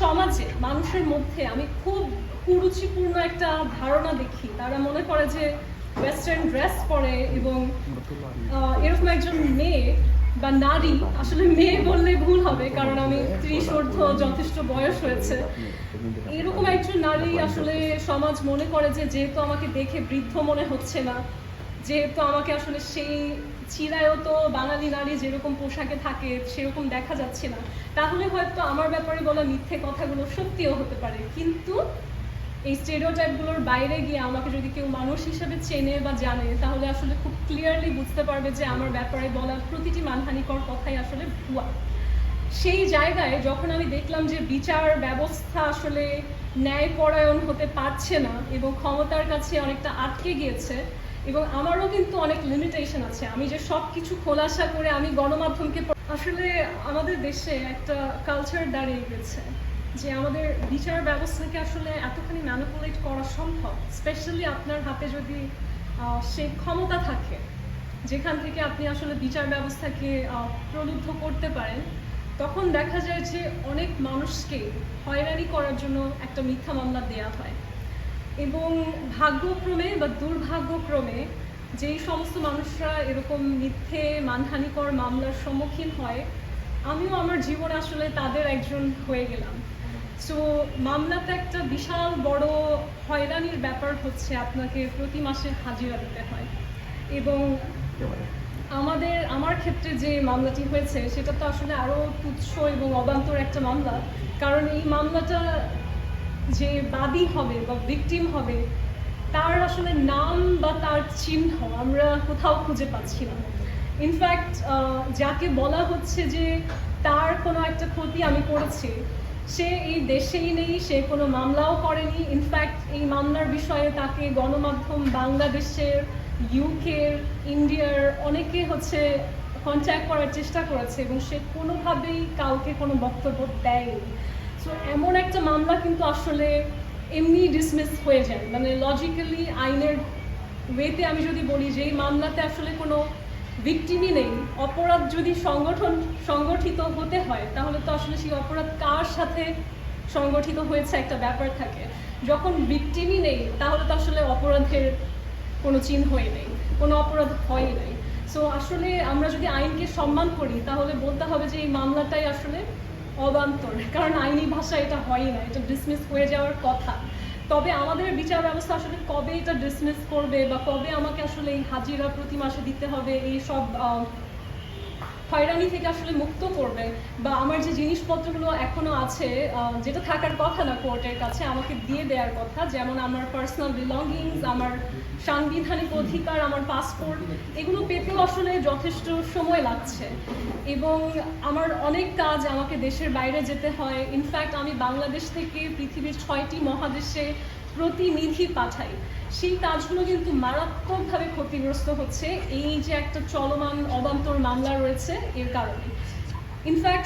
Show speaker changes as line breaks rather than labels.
সমাজে, মানুষের মধ্যে আমি খুব কুরুচিপূর্ণ একটা ধারণা দেখি। তারা মনে করে যে ওয়েস্টার্ন ড্রেস পরে এবং এরকম একজন মেয়ে বা নারী, আসলে মেয়ে বললে ভুল হবে, কারণ আমি ত্রিশ ঊর্ধ্ব যথেষ্ট বয়স হয়েছে। এরকম একজন নারী আসলে সমাজ মনে করে যে যেহেতু আমাকে দেখে বৃদ্ধ মনে হচ্ছে না যেহেতু আমাকে আসলে সেই চিরায়ত বাঙালি নারী যেরকম পোশাকে থাকে, সেরকম দেখা যাচ্ছে না। তাহলে হয়তো আমার ব্যাপারে বলা মিথ্যে কথাগুলো সত্যিও হতে পারে। কিন্তু এই স্টেরিওটাইপগুলোর বাইরে গিয়ে আমাকে যদি কেউ মানুষ হিসেবে চেনে বা জানে, তাহলে আসলে খুব ক্লিয়ারলি বুঝতে পারবে যে আমার ব্যাপারে বলা প্রতিটি মানহানিকর কথাই আসলে ভুয়া। সেই জায়গায় যখন আমি দেখলাম যে বিচার ব্যবস্থা আসলে ন্যায়পরায়ণ হতে পারছে না এবং ক্ষমতার কাছে অনেকটা আটকে গিয়েছে এবং আমারও কিন্তু অনেক লিমিটেশন আছে। আমি যে সব কিছু খোলাসা করে আমি গণমাধ্যমকে আসলে আমাদের দেশে একটা কালচার দাঁড়িয়ে গেছে যে আমাদের বিচার ব্যবস্থাকে আসলে এতখানি ম্যানিপুলেট করা সম্ভব স্পেশালি আপনার হাতে যদি সেই ক্ষমতা থাকে, যেখান থেকে আপনি আসলে বিচার ব্যবস্থাকে প্রলুব্ধ করতে পারেন, তখন দেখা যায় যে অনেক মানুষকে হয়রানি করার জন্য একটা মিথ্যা মামলা দেয়া হয়। এবং ভাগ্যক্রমে বা দুর্ভাগ্যক্রমে যেই সমস্ত মানুষরা এরকম মিথ্যে, মানহানিকর মামলার সম্মুখীন হয়, আমিও আমার জীবন আসলে তাদের একজন হয়ে গেলাম। সো মামলাতে একটা বিশাল বড় হয়রানির ব্যাপার হচ্ছে আপনাকে প্রতি মাসে হাজিরা দিতে হয়। এবং আমাদের, আমার ক্ষেত্রে যে মামলাটি হয়েছে, সেটা তো আসলে আরও তুচ্ছ এবং অবান্তর একটা মামলা। কারণ এই মামলাটা যে বাদী হবে বা ভিকটিম হবে, তার আসলে নাম বা তার চিহ্ন আমরা কোথাও খুঁজে পাচ্ছি না। ইনফ্যাক্ট যাকে বলা হচ্ছে যে তার কোনো একটা ক্ষতি আমি করেছি, সে এই দেশেই নেই, সে কোনো মামলাও করেনি। ইনফ্যাক্ট এই মামলার বিষয়ে তাকে গণমাধ্যম বাংলাদেশের ইউকের ইন্ডিয়ার অনেকে হচ্ছে কন্ট্যাক্ট করার চেষ্টা করেছে এবং সে কোনোভাবেই কাউকে কোনো বক্তব্য দেয়নি। সো এমন একটা মামলা কিন্তু আসলে এমনি ডিসমিস হয়ে যায়। মানে লজিক্যালি আইনের ওয়েতে আমি যদি বলি যে এই মামলাতে আসলে কোনো ভিকটিমই নেই, অপরাধ যদি সংগঠন, সংগঠিত হতে হয়, তাহলে তো আসলে সেই অপরাধ কার সাথে সংগঠিত হয়েছে একটা ব্যাপার থাকে। যখন ভিকটিমই নেই, তাহলে তো আসলে অপরাধের কোনো চিহ্নই নেই, কোনো অপরাধ হয়ই নাই। সো আসলে আমরা যদি আইনকে সম্মান করি, তাহলে বলতে হবে যে এই মামলাটাই আসলে অবান্তর। কারণ আইনি ভাষা এটা হয় না, এটা ডিসমিস হয়ে যাওয়ার কথা। তবে আমাদের বিচার ব্যবস্থা আসলে কবে এটা ডিসমিস করবে বা কবে আমাকে আসলে এই হাজিরা প্রতি মাসে দিতে হবে, এই সব হয়রানি থেকে আসলে মুক্ত করবে বা আমার যে জিনিসপত্রগুলো এখনও আছে যেটা থাকার কথা না কোর্টের কাছে, আমাকে দিয়ে দেওয়ার কথা, যেমন আমার পার্সোনাল বিলঙ্গিংস আমার সাংবিধানিক অধিকার, আমার পাসপোর্ট এগুলো পেতেও আসলে যথেষ্ট সময় লাগছে। এবং আমার অনেক কাজ আমাকে দেশের বাইরে যেতে হয়। ইনফ্যাক্ট আমি বাংলাদেশ থেকে পৃথিবীর ছয়টি মহাদেশে প্রতিনিধি পাঠায়। সেই কাজগুলো কিন্তু মারাত্মকভাবে ক্ষতিগ্রস্ত হচ্ছে। এই যে একটা চলমান অবান্তর মামলা রয়েছে, এর কারণে। ইনফ্যাক্ট